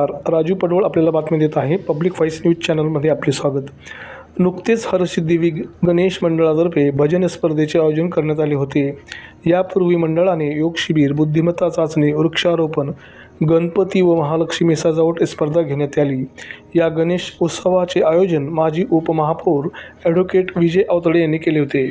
नमस्कार. राजू पडवळ आपल्याला बातमी देत आहे. पब्लिक व्हॉइस न्यूज चॅनलमध्ये आपले स्वागत. नुकतेच हरसिद्धी गणेश मंडळातर्फे भजन स्पर्धेचे आयोजन करण्यात आले होते. यापूर्वी मंडळाने योग शिबिर बुद्धिमत्ता चाचणी वृक्षारोपण गणपती व महालक्ष्मी सजावट स्पर्धा घेण्यात आली. या गणेश उत्सवाचे आयोजन माजी उपमहापौर ॲडव्होकेट विजय अवतडे यांनी केले होते.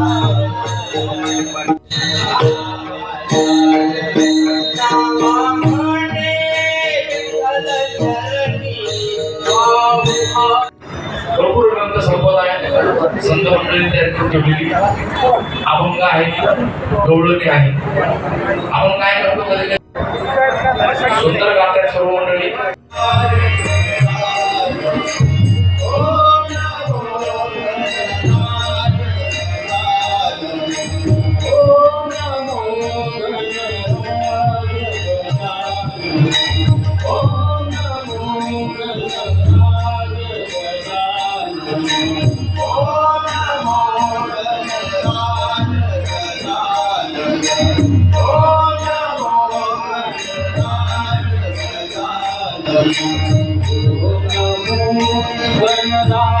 अभंग आहे गवळणी आहे. आपण काय करतो सुंदर गातात सर्व मंडळी. Jayadaya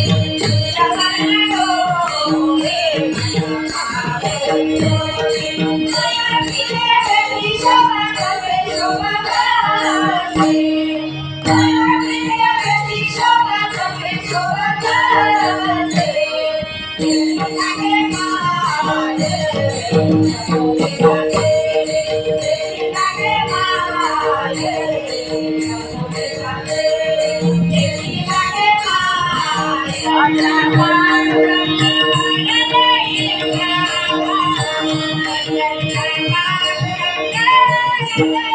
Yeah.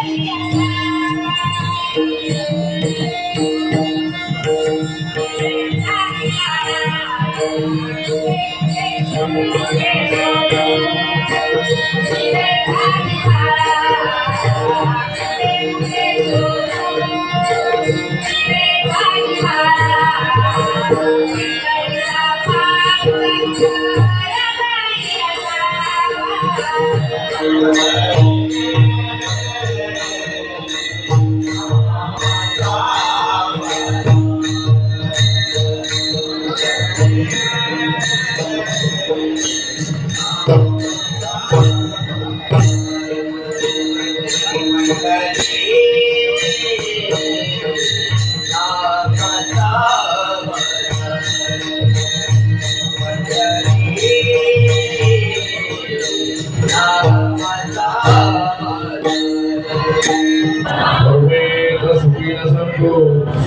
भवन्तु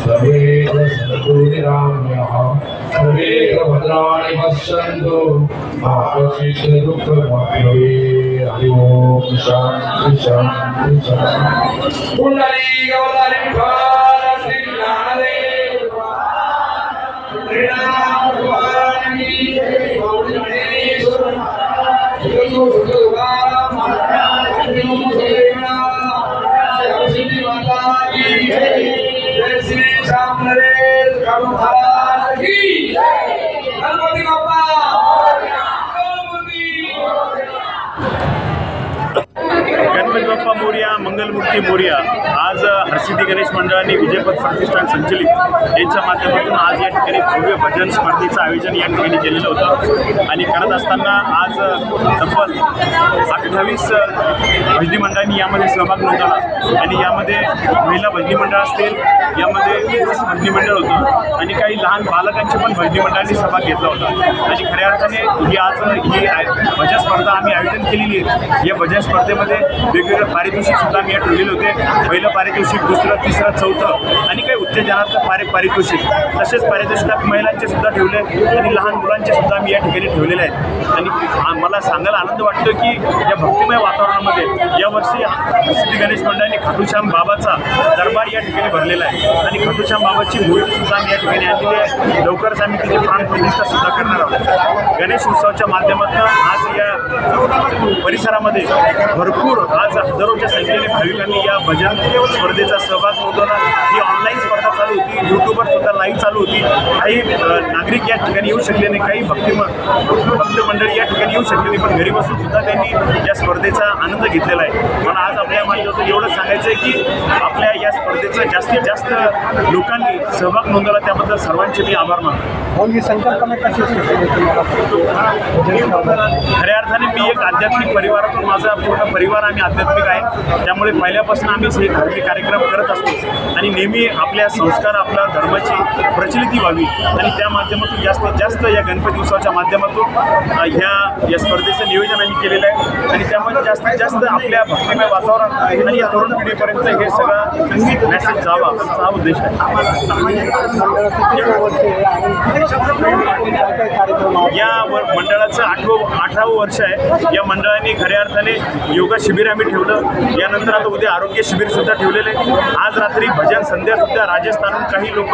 सर्वे सन्तु निरामयाः सर्वे भद्राणि पश्यन्तु मा कश्चित् दुःखमाप्नवे हरि ओम शान्ति शान्ति शान्ति पुण्डरी श्याम रे कालू महाराज की जय गणपति बाप्पा गणपती गणपती बाप्पा मोर्या मंगलमूर्ती मोर्या आज हरसिद्धी गणेश मंडळाने विजयपथ प्रतिष्ठान संचलित. यांच्या माध्यमातून आज या ठिकाणी भव्य भजन स्पर्धेचं आयोजन या ठिकाणी केलेलं होतं. आणि करत असताना आज तब्बल अठ्ठावीस भजनी मंडळांनी यामध्ये सहभाग नोंदवला. आणि यामध्ये महिला भजनी मंडळ असतील यामध्ये पुरुष भजनी मंडळ होतं आणि काही लहान बालकांचे पण भजनी मंडळांनी सहभाग घेतला होता. आणि खऱ्या अर्थाने ही आज ही भजन स्पर्धा आम्ही आयोजन केलेली आहे. या भजन स्पर्धेमध्ये वेगवेगळे पारितोषिक सुद्धा आम्ही या ठेवलेले होते. पहिलं पारितोषिक दुसरं तिसरं चौथं आणि काही उत्तेजनार्थ पारे पारितोषिक. तसेच पारितोषिकात महिलांचे सुद्धा ठेवले आणि लहान मुलांचे सुद्धा आम्ही या ठिकाणी ठेवलेले आहेत. आणि मला सांगायला आनंद वाटतो की या भक्तिमय वातावरणामध्ये यावर्षी सिद्धी गणेश मंडळाने खाटूश्याम बाबाचा दरबार या ठिकाणी भरलेला आहे. आणि खाटूश्याम बाबाची मूर्ती सुद्धा आम्ही या ठिकाणी आणलेली आहे. लवकरच आम्ही तिची प्राणप्रतिष्ठा सुद्धा करणार आहोत. गणेश उत्सवाच्या माध्यमातून आज या परिसरामध्ये भरपूर आज हजारोच्या संख्येने भाविकांनी या भजन स्पर्धेचा सहभाग नोंदवला. ही ऑनलाईन स्पर्धा चालू होती. यूट्यूबवर सुद्धा लाईव्ह चालू होती. काही नागरिक या ठिकाणी येऊ शकले नाही. काही भक्ती भक्त मंडळी या ठिकाणी येऊ शकले नाही. पण घरी बसून सुद्धा त्यांनी या स्पर्धेचा आनंद घेतलेला आहे. मला आज आपल्या माध्यमातून एवढं सांगायचं आहे की आपल्या या स्पर्धेचं जास्तीत जास्त लोकांनी सहभाग नोंदवला. त्याबद्दल सर्वांचे मी आभार मानतो. ही संकल्पना कशी खऱ्या अर्थाने मी एक आध्यात्मिक परिवारातून माझा पूर्ण परिवार आम्ही आध्यात्मिक आहे. त्यामुळे पहिल्यापासून आम्ही हे धार्मिक कार्यक्रम करत असतो. आणि नेहमी आपल्या संस्कार आपल्या धर्माची प्रचलिती व्हावी. आणि त्या माध्यमातून जास्तीत जास्त या गणपती उत्सवाच्या माध्यमातून ह्या या स्पर्धेचं नियोजन आम्ही केलेलं आहे. आणि त्यामध्ये जास्तीत जास्त आपल्या भक्तिमय वातावरण आणि या तरुण पिढीपर्यंत हे सगळं मेसेज जावा. हा उद्देश आहे. या मंडळाचं आठवं अठरावं वर्ष आहे. या मंडळाने खऱ्या अर्थाने योगा शिबिर आम्ही ठेवलं. यानंतर आता उद्या आरोग्य शिबिर सुद्धा ठेवलेलं आहे. आज रात्री भजन संध्या सुद्धा राजस्थानहून काही लोक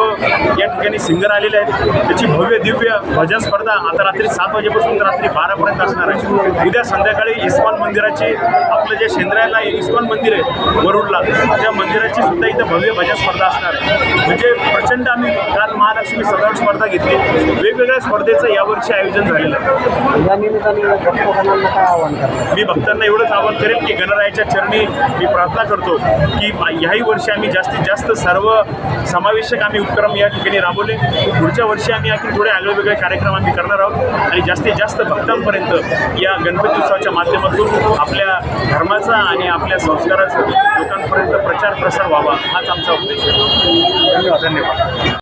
या ठिकाणी सिंगर आलेले आहेत. त्याची भव्य दिव्य भजन स्पर्धा आता रात्री सात वाजेपासून तर रात्री बारापर्यंत असणार आहे. उद्या संध्याकाळी इस्कॉन मंदिराची आपलं जे शेंद्र्याला इस्कॉन मंदिर आहे वरुडला त्या मंदिराची सुद्धा इथं भव्य भजन स्पर्धा असणार आहे. म्हणजे प्रचंड आम्ही काल महालक्ष्मी सजावट स्पर्धा घेतली. वेगवेगळ्या स्पर्धेचं यावर्षी आयोजन झालेलं आहे. मी भक्तांना एवढंच आवाहन करेन की गणरायाच्या चरणी मी प्रार्थना करतो की ह्याही वर्षी आम्ही जास्तीत जास्त सर्व समावेशक आम्ही उपक्रम या ठिकाणी राबवले. पुढच्या वर्षी आम्ही आणखी थोडे वेगवेगळे कार्यक्रम आम्ही करणार आहोत. आणि जास्तीत जास्त भक्तांपर्यंत या गणपती उत्सवाच्या माध्यमातून आपल्या धर्माचा आणि आपल्या संस्काराचा लोकांपर्यंत प्रचार प्रसार व्हावा हाच आमचा उद्देश आहे. धन्यवाद.